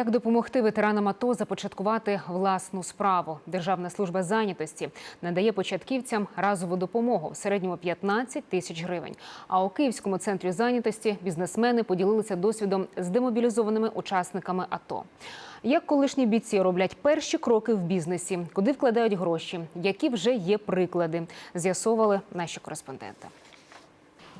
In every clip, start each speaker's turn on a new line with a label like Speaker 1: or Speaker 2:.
Speaker 1: Як допомогти ветеранам АТО започаткувати власну справу? Державна служба зайнятості надає початківцям разову допомогу в середньому 15 тисяч гривень. А у Київському центрі зайнятості бізнесмени поділилися досвідом з демобілізованими учасниками АТО. Як колишні бійці роблять перші кроки в бізнесі, куди вкладають гроші, які вже є приклади, з'ясовували наші кореспонденти.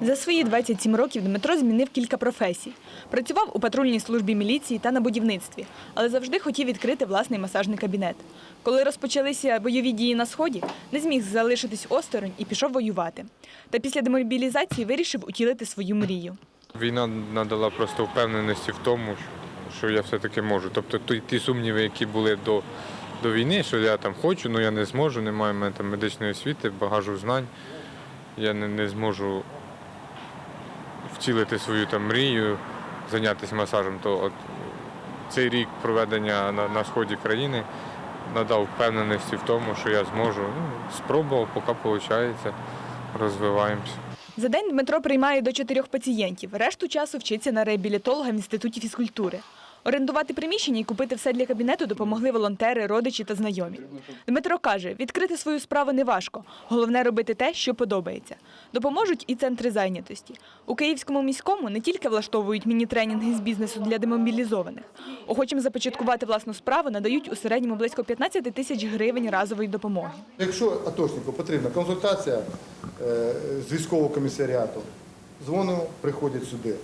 Speaker 2: За свої 27 років Дмитро змінив кілька професій. Працював у патрульній службі міліції та на будівництві, але завжди хотів відкрити власний масажний кабінет. Коли розпочалися бойові дії на сході, не зміг залишитись осторонь і пішов воювати. Та після демобілізації вирішив утілити свою мрію.
Speaker 3: Війна надала просто впевненості в тому, що я все-таки можу. Тобто ті- сумніви, які були до, до війни, що я там хочу, але я не зможу, немає в мене там медичної освіти, багажу знань. Я не, не зможу втілити свою там мрію, зайнятися масажем. То от цей рік проведення на, на сході країни надав впевненості в тому, що я зможу. Ну, спробував, поки виходить, розвиваємося.
Speaker 2: За день Дмитро приймає до чотирьох пацієнтів. Решту часу вчиться на реабілітолога в інституті фізкультури. Орендувати приміщення і купити все для кабінету допомогли волонтери, родичі та знайомі. Дмитро каже, відкрити свою справу не важко. Головне робити те, що подобається. Допоможуть і центри зайнятості. У Київському міському не тільки влаштовують міні-тренінги з бізнесу для демобілізованих. Охочим започаткувати власну справу надають у середньому близько 15 тисяч гривень разової допомоги.
Speaker 4: Якщо атошнику потрібна консультація е, з військового комісаріату, дзвонимо, приходять сюди.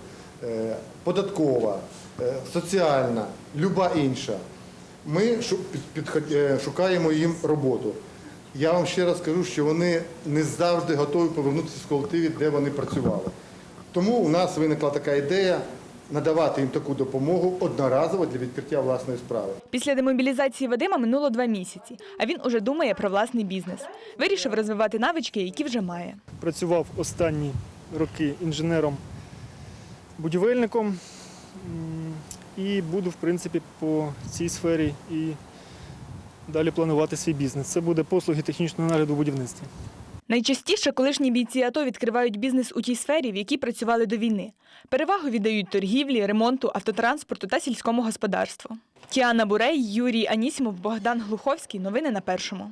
Speaker 4: Е, Податкова, е, соціальна, люба інша. Ми е, шукаємо їм роботу. Я вам ще раз кажу, що вони не завжди готові повернутися в колективі, де вони працювали. Тому у нас виникла така ідея надавати їм таку допомогу одноразово для відкриття власної справи.
Speaker 2: Після демобілізації Вадима минуло два місяці, а він уже думає про власний бізнес. Вирішив розвивати навички, які вже має.
Speaker 5: працював останні роки інженером-будівельником м, і буду, в принципі, по цій сфері і далі планувати свій бізнес. Це буде послуги технічного нагляду в будівництві.
Speaker 2: Найчастіше колишні бійці АТО відкривають бізнес у тій сфері, в якій працювали до війни. Перевагу віддають торгівлі, ремонту, автотранспорту та сільському господарству. Тіана Бурей, Юрій Анісімов, Богдан Глуховський. Новини на першому.